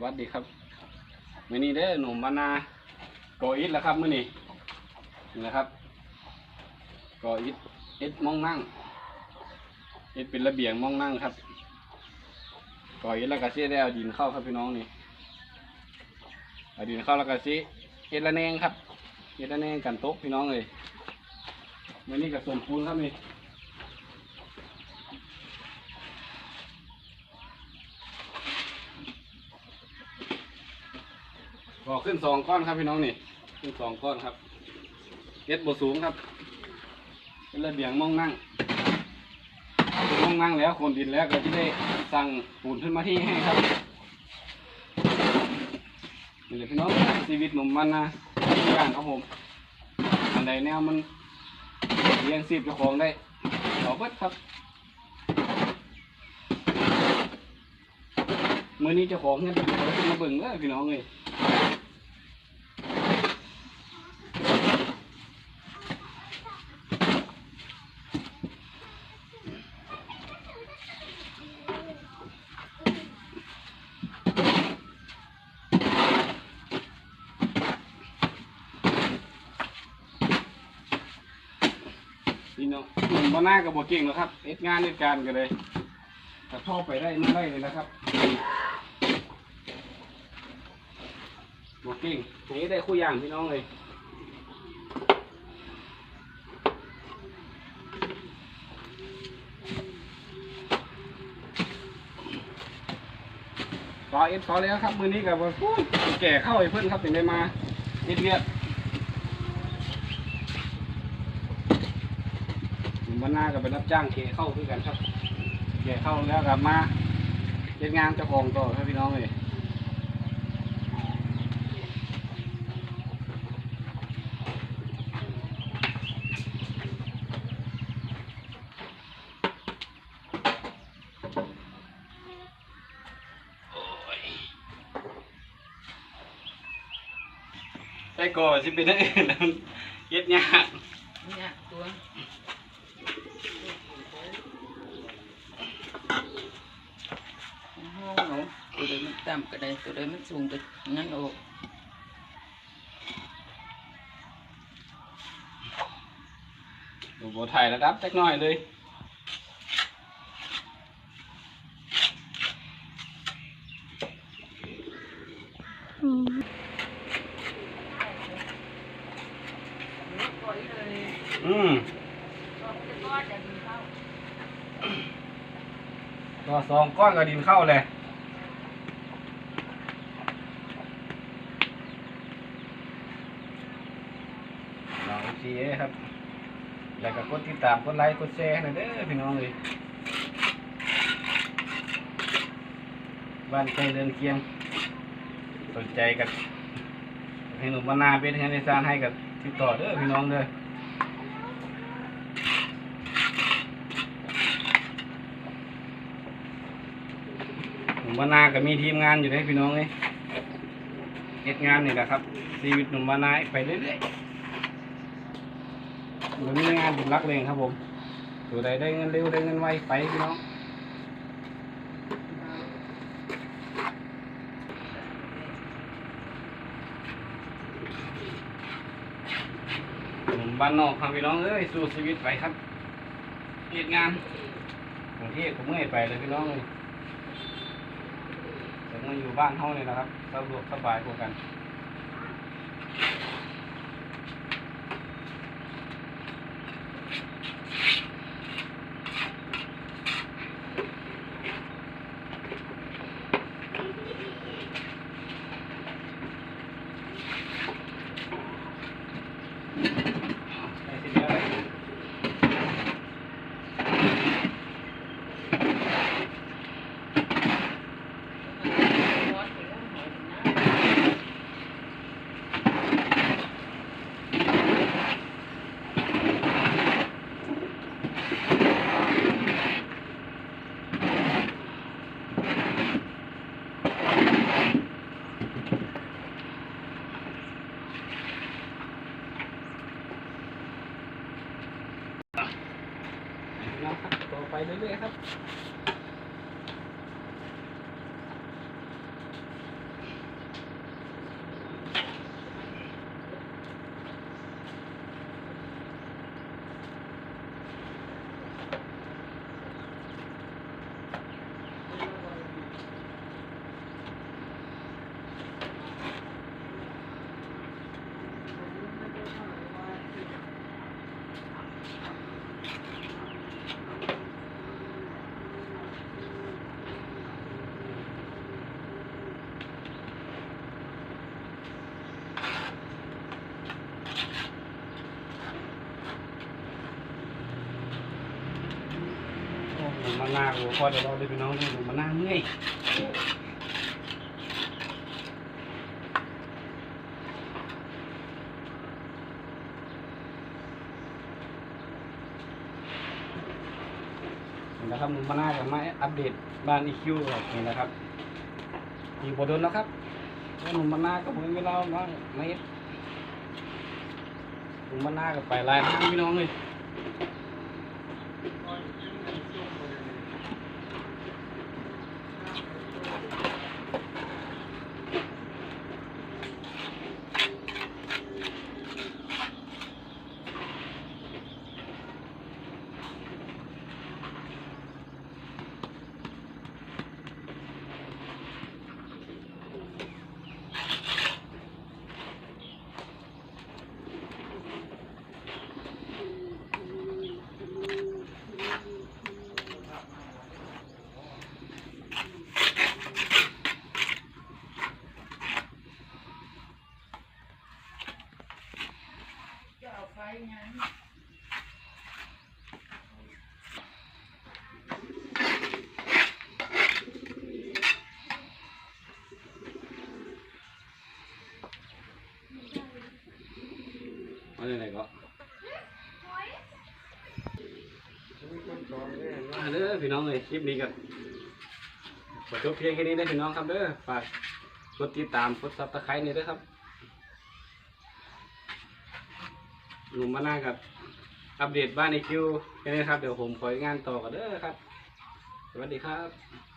วัสดีครับมื้อนี้เด้อหนุ่มมานาก่ออิฐแล้วครับมื้อนี้นี่นะครับก่ออิฐอิฐมองนั่งอิฐเป็นระเบียงมองนั่งครับก่ออิฐแล้วก็สิได้เอาดินเข้าครับพี่น้องนี่เอาดินเข้าแล้วก็สิเฮ็ดละแนงครับเฮ็ดละแนงกันโต๊ะพี่น้องเลยมื้อนี้ก็สมปูนครับนี่ ก็ขึ้นสองก้อนครับพี่น้องนี่ ขึ้นสองก้อนครับเอ็ดบสูงครับเป็นระเบียงมองนั่งมองนั่งแล้วคนดินแล้วก็จะได้สั่งปูนขึ้นมาที่ให้ครับนี่แหละพี่น้องชีวิตหนุ่มมันนะทุกางครับผมอันใดแนวมันเลี้ยงชีพเจ้าของได้ขอเบิดครับมื้อนี้เจ้าของเนี่ยเขาขึ้นมาเบิ่งเลยพี่น้องเลย มาหน้ากับบ่เก่งหรอครับเอ็ดงานเอ็ดการกันเลยแต่พ่อไปได้ไม่ได้เลยนะครับบ่เก่งนี่ได้คู่อย่างพี่น้องเลยพอเอ็ดพอแล้วครับมือนี้กับว่าแก่เข้าไอ้เพื่อนครับถึงได้มาเอ็ดเวียด มวันหน้าก็ไปรับจ้างเคเข้าด้วยกันครับเคเข้าแล้วกลับมาเฮ็ดงานเจ้าของต่อครับพี่น้องเลยใช่ก่อสิเป็นได้แล้วเฮ็ดยากเนี่ยตัว ห้องตัวใดมันต่ำก็ได้ตัวใดมันสูงก็นั่นออกดูโบถ่ายระดับจักหน่อยเลยอืมก็สองก้อนก็ดินเข้าเลย ลองซีเอครับ แล้วก็กดติดตามกดไลค์กดแชร์หน่อยเด้อพี่น้องเลยบ้านใกล้เดินเคียง สนใจกันให้หนุ่มมานาเป็นงานในซานให้กับติดต่อเด้อพี่น้องเด้อหนุ่มมานาก็มีทีมงานอยู่ได้พี่น้องเลยเฮ็ดงานนี่แหละครับชีวิตหนุ่มมานาไปเรื่อยๆ มันมีงานบุญรักเลงครับผมตัวใดได้เงินเร็วได้เงินไวไปพี่น้องผมบ้านนอกครับพี่น้องเอ้ยสู้ชีวิตไปครับเหตุงานกรุงเทพผมเมื่อยไปเลยพี่น้องเลยแต่มาอยู่บ้านเท่านี่นะครับสะดวกสบายกว่ากัน เรครับต่อไปเรื่อยๆครับ มันนาหัวพอเดี๋ยวเราได้พี่น้องดูหนุ่มมันนาเมื่อยนะครับหนุ่มมันนากับมาอัปเดตบ้านอีคิวนี่นะครับอีกบทนแล้วครับหนุ่มมันนากับผมเวลาบ้างไม่หนุ่มมันนากับไปหลายทางพี่น้องเลย มาเลยไหนก็มาเด้อพี่น้องเลยคลิปนี้กันขอจบเพียงแค่นี้ได้พี่น้องครับเด้อฝากกดติดตามกดซับสไครต์นี่ด้วยครับ หนุ่มมาหน้ากับอัปเดตบ้านในคิวแค่นี้ครับ เดี๋ยวผมของานต่อกันเด้อครับ สวัสดีครับ